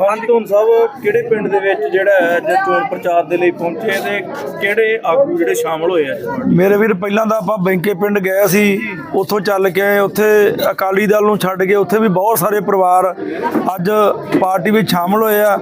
ਹਾਂਜੀ ਧੁੰਨ ਸਾਹਿਬ, ਕਿਹੜੇ ਪਿੰਡ ਦੇ ਵਿੱਚ ਜਿਹੜਾ ਹੈ ਚੋਣ ਪ੍ਰਚਾਰ ਦੇ ਲਈ ਪਹੁੰਚੇ ਤੇ ਕਿਹੜੇ ਆਗੂ ਜਿਹੜੇ ਸ਼ਾਮਲ ਹੋਏ ਆ? ਮੇਰੇ ਵੀਰ, ਪਹਿਲਾਂ ਤਾਂ ਆਪਾਂ ਬੈਂਕੇ ਪਿੰਡ ਗਏ ਸੀ। ਉੱਥੋਂ ਚੱਲ ਕੇ ਆਏ, ਉੱਥੇ ਅਕਾਲੀ ਦਲ ਨੂੰ ਛੱਡ ਕੇ ਉੱਥੇ ਵੀ ਬਹੁਤ ਸਾਰੇ ਪਰਿਵਾਰ ਅੱਜ ਪਾਰਟੀ ਵਿੱਚ ਸ਼ਾਮਲ ਹੋਏ ਆ।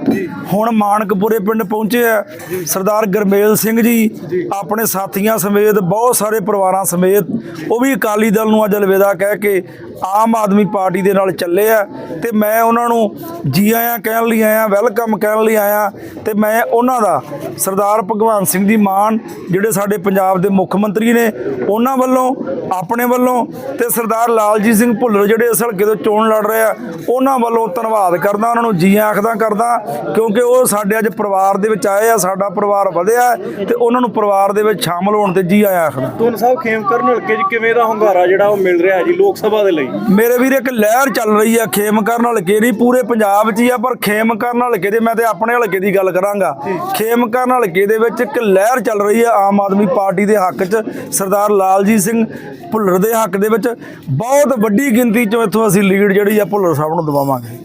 ਹੁਣ ਮਾਨਕਪੁਰੇ ਪਿੰਡ ਪਹੁੰਚੇ ਆ। ਸਰਦਾਰ ਗਰਮੇਲ ਸਿੰਘ ਜੀ ਆਪਣੇ ਸਾਥੀਆਂ ਸਮੇਤ ਬਹੁਤ ਸਾਰੇ ਪਰਿਵਾਰਾਂ ਸਮੇਤ ਉਹ ਵੀ ਅਕਾਲੀ ਦਲ ਨੂੰ ਅੱਜ ਅਲਵਿਦਾ ਕਹਿ ਕੇ ਆਮ ਆਦਮੀ ਪਾਰਟੀ ਦੇ ਨਾਲ ਚੱਲੇ ਆ। ਤੇ ਮੈਂ ਉਹਨਾਂ ਨੂੰ ਜੀ ਆਇਆਂ ਕਹਿਣ ਲਈ ਆਇਆ ਵੈਲਕਮ ਕਹਿਣ ਲਈ ਆਇਆ ਤੇ ਮੈਂ ਉਹਨਾਂ ਦਾ ਸਰਦਾਰ ਭਗਵੰਤ ਸਿੰਘ ਜੀ ਮਾਨ ਜਿਹੜੇ ਸਾਡੇ ਪੰਜਾਬ ਦੇ ਮੁੱਖ ਮੰਤਰੀ ਨੇ ਉਹਨਾਂ ਵੱਲੋਂ ਆਪਣੇ ਵੱਲੋਂ ਤੇ ਸਰਦਾਰ ਲਾਲਜੀਤ ਸਿੰਘ ਭੁੱਲਰ ਜਿਹੜੇ ਇਸ ਹਲਕੇ ਤੋਂ ਚੋਣ ਲੜ ਰਹੇ ਆ ਉਹਨਾਂ ਵੱਲੋਂ ਧੰਨਵਾਦ ਕਰਦਾ ਉਹਨਾਂ ਨੂੰ ਜੀ ਆਖਦਾ ਕਰਦਾ ਕਿਉਂਕਿ ਉਹ ਸਾਡੇ ਅੱਜ ਪਰਿਵਾਰ ਦੇ ਵਿੱਚ ਆਏ ਆ ਸਾਡਾ ਪਰਿਵਾਰ ਵਧਿਆ ਤੇ ਉਹਨਾਂ ਨੂੰ ਪਰਿਵਾਰ ਦੇ ਵਿੱਚ ਸ਼ਾਮਲ ਹੋਣ ਤੇ ਜੀ ਆਇਆ ਆਖਦਾ। ਧੁੰਨ ਸਾਹਿਬ ਖੇਮਕਰਨ ਹਲਕੇ 'ਚ ਕਿਵੇਂ ਦਾ ਹੁੰਗਾਰਾ ਜਿਹੜਾ ਉਹ ਮਿਲ ਰਿਹਾ ਜੀ ਲੋਕ ਸਭਾ ਦੇ ਲਈ? ਮੇਰੇ ਵੀਰ ਇੱਕ ਲਹਿਰ ਚੱਲ ਰਹੀ ਆ ਖੇਮਕਰਨ ਹਲਕੇ ਦੀ ਪੂਰੇ ਪੰਜਾਬ 'ਚ ਹੀ ਆ ਪਰ ਖੇਮਕਰਨ ਹਲਕੇ ਦੇ ਮੈਂ ਤੇ ਆਪਣੇ ਹਲਕੇ ਦੀ ਗੱਲ ਕਰਾਂਗਾ। ਖੇਮਕਰਨ ਹਲਕੇ ਦੇ ਵਿੱਚ ਇੱਕ ਲਹਿਰ ਚੱਲ ਰਹੀ ਆ ਆਮ ਆਦਮੀ ਪਾਰਟੀ ਦੇ ਹੱਕ 'ਚ ਸਰਦਾਰ ਲਾਲਜੀਤ ਸਿੰਘ ਭੁੱਲਰ ਦੇ ਹੱਕ ਦੇ ਵਿੱਚ ਬਹੁਤ ਵੱਡੀ ਗਿਣਤੀ 'ਚੋਂ ਇੱਥੋਂ ਅਸੀਂ ਲੀਡ ਜਿਹੜੀ ਆ ਭੁੱਲਰ ਸਾਹਿਬ ਨੂੰ ਦਵਾਵਾਂਗੇ।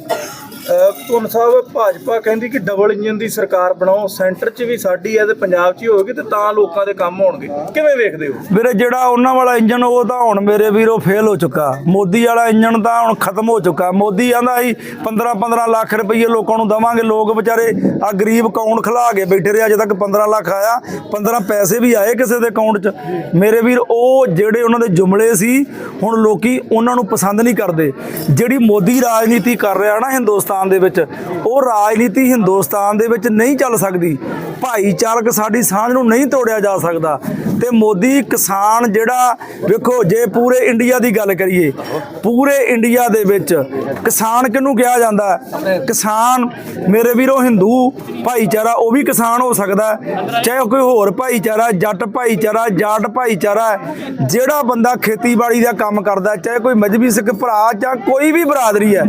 ਧੁੰਨ ਸਾਹਿਬ, ਭਾਜਪਾ ਕਹਿੰਦੀ ਕਿ ਡਬਲ ਇੰਜਨ ਦੀ ਸਰਕਾਰ ਬਣਾਓ ਸੈਂਟਰ 'ਚ ਵੀ ਸਾਡੀ ਹੈ ਤੇ ਪੰਜਾਬ 'ਚ ਹੀ ਹੋਵੇਗੀ ਤੇ ਤਾਂ ਲੋਕਾਂ ਦੇ ਕੰਮ ਹੋਣਗੇ। ਕਿਵੇਂ ਵੇਖਦੇ ਹੋ? ਵੀਰੇ, ਜਿਹੜਾ ਉਹਨਾਂ ਵਾਲਾ ਇੰਜਨ ਉਹ ਤਾਂ ਹੁਣ ਮੇਰੇ ਵੀਰੋ ਫੇਲ ਹੋ ਚੁੱਕਾ। ਮੋਦੀ ਵਾਲਾ ਇੰਜਨ ਤਾਂ ਹੁਣ ਖਤਮ ਹੋ ਚੁੱਕਾ। ਮੋਦੀ ਆਂਦਾ ਸੀ 15 15 ਲੱਖ ਰੁਪਏ ਲੋਕਾਂ ਨੂੰ ਦਵਾਂਗੇ। ਲੋਕ ਵਿਚਾਰੇ ਆ ਗਰੀਬ ਅਕਾਊਂਟ ਖਲਾ ਕੇ ਬੈਠੇ ਰਹੇ, ਅਜੇ ਤੱਕ 15 ਲੱਖ ਆਇਆ। 15 ਪੈਸੇ ਵੀ ਆਏ ਕਿਸੇ ਦੇ ਅਕਾਊਂਟ 'ਚ। ਮੇਰੇ ਵੀਰ, ਉਹ ਜਿਹੜੇ ਉਹਨਾਂ ਦੇ ਜੁਮਲੇ ਸੀ, ਹੁਣ ਲੋਕੀ ਉਹਨਾਂ ਨੂੰ ਪਸੰਦ ਨਹੀਂ ਕਰਦੇ। ਜਿਹੜੀ ਮੋਦੀ ਰਾਜਨੀਤੀ ਕਰ ਰਿਹਾ ਨਾ ਹਿੰਦੁਸਤਾਨ ਦੇ ਵਿੱਚ ਉਹ ਰਾਜਨੀਤੀ ਹਿੰਦੁਸਤਾਨ ਦੇ ਵਿੱਚ ਨਹੀਂ ਚੱਲ ਸਕਦੀ। ਭਾਈਚਾਰਕ ਸਾਡੀ ਸਾਂਝ ਨੂੰ ਨਹੀਂ ਤੋੜਿਆ ਜਾ ਸਕਦਾ। ਤੇ ਮੋਦੀ ਕਿਸਾਨ ਜਿਹੜਾ, ਵੇਖੋ, ਜੇ ਪੂਰੇ ਇੰਡੀਆ ਦੀ ਗੱਲ ਕਰੀਏ, ਪੂਰੇ ਇੰਡੀਆ ਦੇ ਵਿੱਚ ਕਿਸਾਨ ਕਿਹਨੂੰ ਕਿਹਾ ਜਾਂਦਾ? ਕਿਸਾਨ, ਮੇਰੇ ਵੀਰੋ ਹਿੰਦੂ, ਭਾਈਚਾਰਾ, ਉਹ ਵੀ ਕਿਸਾਨ ਹੋ ਸਕਦਾ। ਚਾਹੇ ਕੋਈ ਹੋਰ ਭਾਈਚਾਰਾ, ਜੱਟ ਭਾਈਚਾਰਾ, ਜਾਟ ਭਾਈਚਾਰਾ, ਜਿਹੜਾ ਬੰਦਾ ਖੇਤੀਬਾੜੀ ਦਾ ਕੰਮ ਕਰਦਾ, ਚਾਹੇ ਕੋਈ ਮਜਬੀ ਸਿੱਖ ਭਰਾ ਜਾਂ ਕੋਈ ਵੀ ਬਰਾਦਰੀ ਹੈ,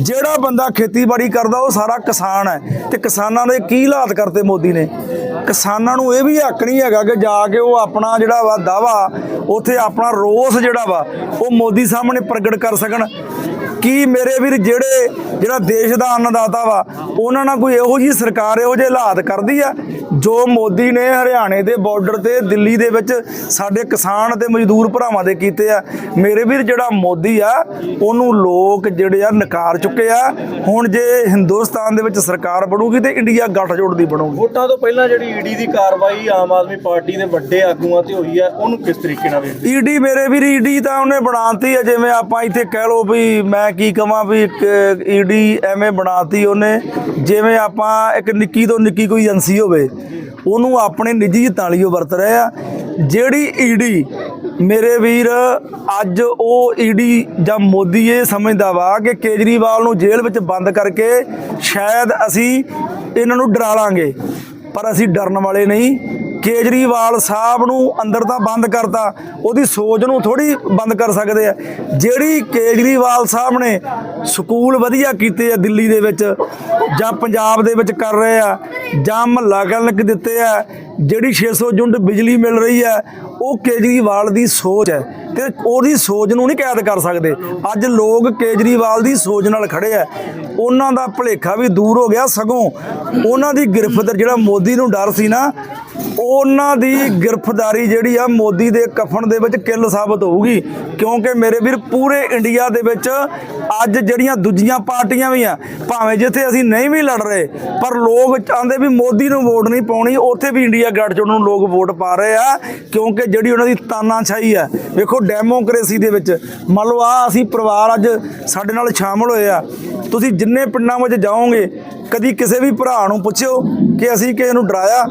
ਜਿਹੜਾ ਬੰਦਾ ਖੇਤੀਬਾੜੀ ਕਰਦਾ, ਉਹ ਸਾਰਾ ਕਿਸਾਨ ਹੈ। ਤੇ ਕਿਸਾਨਾਂ ਦੇ ਕੀ ਹਾਲਾਤ ਕਰਤੇ ਮੋਦੀ ਨੇ? ਕਿਸਾਨਾਂ ਨੂੰ ਇਹ ਵੀ ਹੱਕ ਨਹੀਂ ਹੈਗਾ ਕਿ ਜਾ ਕੇ ਉਹ ਆਪਣਾ ਜਿਹੜਾ ਵਾ ਦਾਵਾ ਉੱਥੇ ਆਪਣਾ ਰੋਸ ਜਿਹੜਾ ਵਾ, ਉਹ ਮੋਦੀ ਸਾਹਮਣੇ ਪ੍ਰਗਟ ਕਰ ਸਕਣ। ਕੀ ਮੇਰੇ ਵੀਰ ਜਿਹੜੇ, ਜਿਹੜਾ ਦੇਸ਼ ਦਾ ਅੰਨਦਾਤਾ ਵਾ, ਉਹਨਾਂ ਨਾਲ ਕੋਈ ਇਹੋ ਜਿਹੀ ਸਰਕਾਰ, ਇਹੋ ਜਿਹੇ ਹਾਲਾਤ ਕਰਦੀ ਆ? ਜੋ ਮੋਦੀ ਨੇ ਹਰਿਆਣੇ ਦੇ ਬਾਰਡਰ ਤੇ ਦਿੱਲੀ ਦੇ ਵਿੱਚ ਸਾਡੇ ਕਿਸਾਨ ਤੇ ਮਜ਼ਦੂਰ ਭਰਾਵਾਂ ਦੇ ਕੀਤੇ ਆ ਮੇਰੇ ਵੀਰ ਜਿਹੜਾ ਮੋਦੀ ਆ ਉਹਨੂੰ ਲੋਕ ਜਿਹੜੇ ਆ ਨਕਾਰ ਚੁੱਕੇ ਆ। ਹੁਣ ਜੇ ਹਿੰਦੁਸਤਾਨ ਦੇ ਵਿੱਚ ਸਰਕਾਰ ਬਣੂਗੀ ਤੇ ਇੰਡੀਆ ਗੱਠਜੋੜ ਦੀ ਬਣੂਗੀ। ਵੋਟਾਂ ਤੋਂ ਪਹਿਲਾਂ ਜਿਹੜੀ ਈਡੀ ਦੀ ਕਾਰਵਾਈ ਆਮ ਆਦਮੀ ਪਾਰਟੀ ਦੇ ਵੱਡੇ ਆਗੂਆਂ ਤੇ ਹੋਈ ਹੈ ਉਹਨੂੰ ਕਿਸ ਤਰੀਕੇ ਨਾਲ ਵੇਖਦੇ ਈਡੀ ਮੇਰੇ ਵੀਰ ਈਡੀ ਤਾਂ ਉਹਨੇ ਬਣਾਤੀ ਆ ਜਿਵੇਂ ਆਪਾਂ ਇੱਥੇ ਕਹਿ ਲਓ ਵੀ ਮੈਂ ਕੀ ਕਹਾਂ ਵੀ ਈਡੀ ਐਵੇਂ ਬਣਾਤੀ ਉਹਨੇ ਜਿਵੇਂ ਆਪਾਂ ਇੱਕ ਨਿੱਕੀ ਤੋਂ ਨਿੱਕੀ ਕੋਈ ਏਜੰਸੀ ਹੋਵੇ ਉਹਨੂੰ ਆਪਣੇ ਨਿੱਜੀ ਹਿੱਤਾਂ ਲਈ ਉਹ ਵਰਤ ਰਹੇ ਆ। ਜਿਹੜੀ ਈਡੀ ਮੇਰੇ ਵੀਰ, ਅੱਜ ਉਹ ਈਡੀ ਜਾਂ ਮੋਦੀ ਇਹ ਸਮਝਦਾ ਵਾ ਕਿ ਕੇਜਰੀਵਾਲ ਨੂੰ ਜੇਲ੍ਹ ਵਿੱਚ ਬੰਦ ਕਰਕੇ ਸ਼ਾਇਦ ਅਸੀਂ ਇਹਨਾਂ ਨੂੰ ਡਰਾ ਲਾਂਗੇ। ਪਰ ਅਸੀਂ ਡਰਨ ਵਾਲੇ ਨਹੀਂ। ਕੇਜਰੀਵਾਲ ਸਾਹਿਬ ਨੂੰ ਅੰਦਰ ਤਾਂ ਬੰਦ ਕਰਤਾ, ਉਹਦੀ ਸੋਚ ਨੂੰ ਥੋੜੀ ਬੰਦ ਕਰ ਸਕਦੇ ਆ। ਜਿਹੜੀ ਕੇਜਰੀਵਾਲ ਸਾਹਿਬ ਨੇ ਸਕੂਲ ਵਧੀਆ ਕੀਤੇ ਆ ਦਿੱਲੀ ਦੇ ਵਿੱਚ, ਜਾਂ ਪੰਜਾਬ ਦੇ ਵਿੱਚ ਕਰ ਰਹੇ ਆ, ਜਾਂ ਮਹੱਲਾ ਕਲਨਕ ਦਿੱਤੇ ਆ, ਜਿਹੜੀ 600 ਯੂਨਿਟ ਬਿਜਲੀ ਮਿਲ ਰਹੀ ਹੈ ਉਹ ਕੇਜਰੀਵਾਲ ਦੀ ਸੋਚ ਹੈ। ਤੇ ਉਹਦੀ ਸੋਚ ਨੂੰ ਨਹੀਂ ਕੈਦ ਕਰ ਸਕਦੇ। ਅੱਜ ਲੋਕ ਕੇਜਰੀਵਾਲ ਦੀ ਸੋਚ ਨਾਲ ਖੜੇ ਆ। ਉਹਨਾਂ ਦਾ ਭਲੇਖਾ ਵੀ ਦੂਰ ਹੋ ਗਿਆ ਸਗੋਂ। ਉਹਨਾਂ ਦੀ ਗ੍ਰਿਫਤ, ਜਿਹੜਾ ਮੋਦੀ ਨੂੰ ਡਰ ਸੀ ਨਾ ਉਹਨਾਂ ਦੀ ਗ੍ਰਿਫਤਾਰੀ ਜਿਹੜੀ ਆ ਮੋਦੀ ਦੇ ਕਫਨ ਦੇ ਵਿੱਚ ਕਿੱਲ ਸਾਬਤ ਹੋਊਗੀ। ਕਿਉਂਕਿ ਮੇਰੇ ਵੀਰ, ਪੂਰੇ ਇੰਡੀਆ ਦੇ ਵਿੱਚ ਅੱਜ ਜਿਹੜੀਆਂ ਦੂਜੀਆਂ ਪਾਰਟੀਆਂ ਵੀ ਆ, ਭਾਵੇਂ ਜਿੱਥੇ ਅਸੀਂ ਨਹੀਂ ਵੀ ਲੜ ਰਹੇ, ਪਰ ਲੋਕ ਚਾਹੁੰਦੇ ਵੀ ਮੋਦੀ ਨੂੰ ਵੋਟ ਨਹੀਂ ਪਾਉਣੀ, ਉੱਥੇ ਵੀ ਇੰਡੀਆ ਗੱਠਜੋੜ ਨੂੰ ਲੋਕ ਵੋਟ ਪਾ ਰਹੇ ਆ, ਕਿਉਂਕਿ ਜਿਹੜੀ ਉਹਨਾਂ ਦੀ ਤਾਨਾਸ਼ਾਹੀ ਆ, ਵੇਖੋ ਡੈਮੋਕ੍ਰੇਸੀ ਦੇ ਵਿੱਚ। ਮੰਨ ਲਓ ਆ ਅਸੀਂ ਪਰਿਵਾਰ ਅੱਜ ਸਾਡੇ ਨਾਲ ਸ਼ਾਮਲ ਹੋਏ ਆ, ਤੁਸੀਂ ਜਿੰਨੇ ਪਿੰਡਾਂ ਵਿੱਚ ਜਾਓਗੇ, ਕਦੀ ਕਿਸੇ ਵੀ ਭਰਾ ਨੂੰ ਪੁੱਛਿਓ ਕਿ ਅਸੀਂ ਕਿਸੇ ਨੂੰ ਡਰਾਇਆ?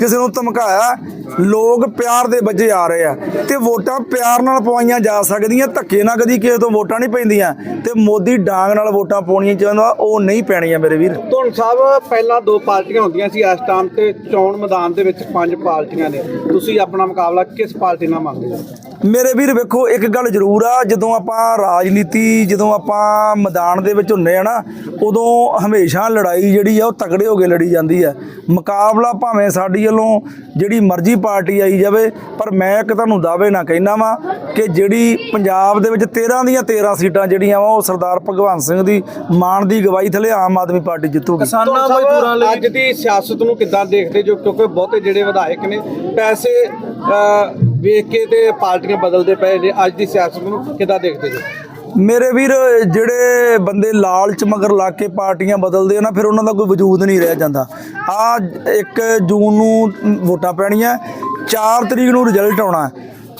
ਕਿਸੇ ਨੂੰ ਧਮਕਾਇਆ, ਲੋਕ ਪਿਆਰ ਦੇ ਵਜੇ ਆ ਰਹੇ ਆ। ਤੇ ਵੋਟਾਂ ਪਿਆਰ ਨਾਲ ਪਵਾਈਆਂ ਜਾ ਸਕਦੀਆਂ, ਧੱਕੇ ਨਾਲ ਕਦੀ ਕਿਸੇ ਤੋਂ ਵੋਟਾਂ ਨਹੀਂ ਪੈਂਦੀਆਂ। ਤੇ ਮੋਦੀ ਡਾਂਗ ਨਾਲ ਵੋਟਾਂ ਪਾਉਣੀਆਂ ਚਾਹੁੰਦਾ, ਉਹ ਨਹੀਂ ਪੈਣੀਆਂ ਮੇਰੇ ਵੀਰ। ਧੁੰਨ ਸਾਹਿਬ, ਪਹਿਲਾਂ ਦੋ ਪਾਰਟੀਆਂ ਹੁੰਦੀਆਂ ਸੀ, ਇਸ ਟਾਈਮ ਤੇ ਚੋਣ ਮੈਦਾਨ ਦੇ ਵਿੱਚ ਪੰਜ ਪਾਰਟੀਆਂ ਨੇ। ਤੁਸੀਂ ਆਪਣਾ ਮੁਕਾਬਲਾ ਕਿਸ ਪਾਰਟੀ ਨਾਲ ਮੰਨਦੇ ਹੋ? ਮੇਰੇ ਵੀਰ ਵੇਖੋ ਇੱਕ ਗੱਲ ਜ਼ਰੂਰ ਆ ਜਦੋਂ ਆਪਾਂ ਰਾਜਨੀਤੀ ਜਦੋਂ ਆਪਾਂ ਮੈਦਾਨ ਦੇ ਵਿੱਚ ਹੁੰਨੇ ਆ ਨਾ ਉਦੋਂ ਹਮੇਸ਼ਾ ਲੜਾਈ ਜਿਹੜੀ ਆ ਉਹ ਤਕੜੇ ਹੋ ਕੇ ਲੜੀ ਜਾਂਦੀ ਆ। ਮੁਕਾਬਲਾ ਭਾਵੇਂ ਸਾਡੀ ਵੱਲੋਂ ਜਿਹੜੀ ਮਰਜ਼ੀ ਪਾਰਟੀ ਆਈ ਜਾਵੇ ਪਰ ਮੈਂ ਇੱਕ ਤੁਹਾਨੂੰ ਦਾਅਵੇ ਨਾ ਕਹਿਣਾ ਵਾਂ ਕਿ ਜਿਹੜੀ ਪੰਜਾਬ ਦੇ ਵਿੱਚ 13 ਦੀਆਂ 13 ਸੀਟਾਂ ਜਿਹੜੀਆਂ ਵਾ ਉਹ ਸਰਦਾਰ ਭਗਵੰਤ ਸਿੰਘ ਦੀ ਮਾਣ ਦੀ ਗਵਾਹੀ ਥਲੇ ਆਮ ਆਦਮੀ ਪਾਰਟੀ ਜਿੱਤੂਗੀ। ਕਿਸਾਨਾਂ ਮਜ਼ਦੂਰਾਂ ਲਈ ਅੱਜ ਦੀ ਸਿਆਸਤ ਨੂੰ ਕਿੱਦਾਂ ਦੇਖਦੇ ਜੋ ਕਿਉਂਕਿ ਬਹੁਤੇ ਜਿਹੜੇ ਵਿਧਾਇਕ ਨੇ ਪੈਸੇ ਵੇਖ ਕੇ ਤੇ ਪਾਰਟੀਆਂ ਬਦਲਦੇ ਪਏ ਨੇ। ਅੱਜ ਦੀ ਸਿਆਸਤ ਨੂੰ ਕਿੱਦਾਂ ਦੇਖਦੇ ਜੋ ਮੇਰੇ ਵੀਰ, ਜਿਹੜੇ ਬੰਦੇ ਲਾਲਚ ਮਗਰ ਲਾ ਕੇ ਪਾਰਟੀਆਂ ਬਦਲਦੇ ਆ ਨਾ, ਫਿਰ ਉਹਨਾਂ ਦਾ ਕੋਈ ਵਜੂਦ ਨਹੀਂ ਰਹਿ ਜਾਂਦਾ। ਆ 1 ਜੂਨ ਨੂੰ ਵੋਟਾਂ ਪੈਣੀਆਂ 4 ਤਰੀਕ ਨੂੰ ਰਿਜ਼ਲਟ ਆਉਣਾ।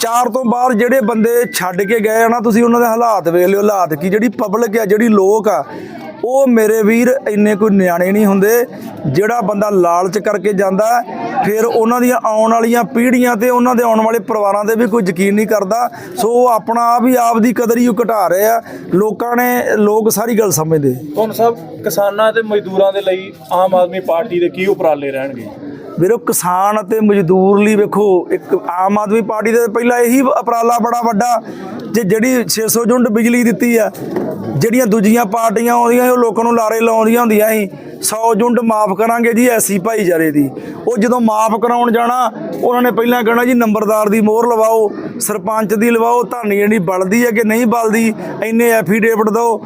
ਚਾਰ ਤੋਂ ਬਾਅਦ ਜਿਹੜੇ ਬੰਦੇ ਛੱਡ ਕੇ ਗਏ ਆ ਨਾ, ਤੁਸੀਂ ਉਹਨਾਂ ਦੇ ਹਾਲਾਤ ਵੇਖ ਲਿਓ। ਹਾਲਾਤ ਕੀ? ਜਿਹੜੀ ਪਬਲਿਕ ਆ, ਜਿਹੜੀ ਲੋਕ ਆ, ਉਹ ਮੇਰੇ ਵੀਰ, ਇੰਨੇ ਕੋਈ ਨਿਆਣੇ ਨਹੀਂ ਹੁੰਦੇ। ਜਿਹੜਾ ਬੰਦਾ ਲਾਲਚ ਕਰਕੇ ਜਾਂਦਾ ਫਿਰ ਉਹਨਾਂ ਦੀਆਂ ਆਉਣ ਵਾਲੀਆਂ ਪੀੜ੍ਹੀਆਂ ਤੇ ਉਹਨਾਂ ਦੇ ਆਉਣ ਵਾਲੇ ਪਰਿਵਾਰਾਂ ਤੇ ਵੀ ਕੋਈ ਯਕੀਨ ਨਹੀਂ ਕਰਦਾ। ਸੋ ਉਹ ਆਪਣਾ ਆਪ ਹੀ ਆਪ ਦੀ ਕਦਰ ਹੀ ਘਟਾ ਰਹੇ ਆ। ਲੋਕਾਂ ਨੇ ਲੋਕ ਸਾਰੀ ਗੱਲ ਸਮਝਦੇ। ਤੁਮ ਸਭ ਕਿਸਾਨਾਂ ਤੇ ਮਜ਼ਦੂਰਾਂ ਦੇ ਲਈ ਆਮ ਆਦਮੀ ਪਾਰਟੀ ਦੇ ਕੀ ਉਪਰਾਲੇ ਰਹਿਣਗੇ? ਵੀਰੋ ਕਿਸਾਨ ਅਤੇ ਮਜ਼ਦੂਰ ਲਈ ਵੇਖੋ ਇੱਕ ਆਮ ਆਦਮੀ ਪਾਰਟੀ ਦੇ ਪਹਿਲਾਂ ਇਹੀ ਉਪਰਾਲਾ ਬੜਾ ਵੱਡਾ ਜੇ, ਜਿਹੜੀ 600 ਯੂਨਿਟ ਬਿਜਲੀ ਦਿੱਤੀ ਆ, ਜਿਹੜੀਆਂ ਦੂਜੀਆਂ ਪਾਰਟੀਆਂ ਆਉਂਦੀਆਂ ਸੀ, ਉਹ ਲੋਕਾਂ ਨੂੰ ਲਾਰੇ ਲਾਉਂਦੀਆਂ ਹੁੰਦੀਆਂ ਸੀ। 100 ਯੂਨਿਟ ਮਾਫ ਕਰਾਂਗੇ ਜੀ, ਐਸੀ ਭਾਈਚਾਰੇ ਦੀ। ਉਹ ਜਦੋਂ ਮਾਫ ਕਰਾਉਣ ਜਾਣਾ, ਉਹਨਾਂ ਨੇ ਪਹਿਲਾਂ ਕਹਿਣਾ ਜੀ, ਨੰਬਰਦਾਰ ਦੀ ਮੋਹਰ ਲਵਾਓ, ਸਰਪੰਚ ਦੀ ਲਵਾਓ, ਧਾਨੀ ਜਿਹੜੀ ਬਲਦੀ ਹੈ ਕਿ ਨਹੀਂ ਬਲਦੀ, ਇੰਨੇ ਐਫੀਡੇਵਿਟ ਦਿਓ।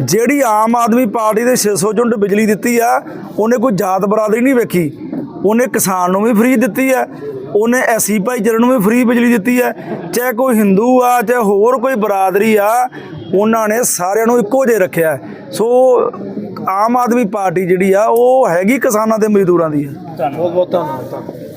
ਜਿਹੜੀ ਆਮ ਆਦਮੀ ਪਾਰਟੀ ਦੇ 600 ਯੂਨਿਟ ਬਿਜਲੀ ਦਿੱਤੀ ਆ, ਉਹਨੇ ਕੋਈ ਜਾਤ ਬਰਾਦਰੀ ਨਹੀਂ ਵੇਖੀ। ਉਹਨੇ ਕਿਸਾਨ ਨੂੰ ਵੀ ਫ੍ਰੀ ਦਿੱਤੀ ਹੈ ਉਹਨੇ ਐਸੀ ਭਾਈਚਾਰੇ ਨੂੰ ਵੀ ਫ੍ਰੀ ਬਿਜਲੀ ਦਿੱਤੀ ਹੈ ਚਾਹੇ ਕੋਈ ਹਿੰਦੂ ਆ ਚਾਹੇ ਹੋਰ ਕੋਈ ਬਰਾਦਰੀ ਆ ਉਹਨਾਂ ਨੇ ਸਾਰਿਆਂ ਨੂੰ ਇੱਕੋ ਜਿਹਾ ਰੱਖਿਆ। ਸੋ ਆਮ ਆਦਮੀ ਪਾਰਟੀ ਜਿਹੜੀ ਆ ਉਹ ਹੈਗੀ ਕਿਸਾਨਾਂ ਤੇ ਮਜ਼ਦੂਰਾਂ ਦੀ। ਹੈ ਧੰਨਵਾਦ। ਬਹੁਤ ਬਹੁਤ ਧੰਨਵਾਦ।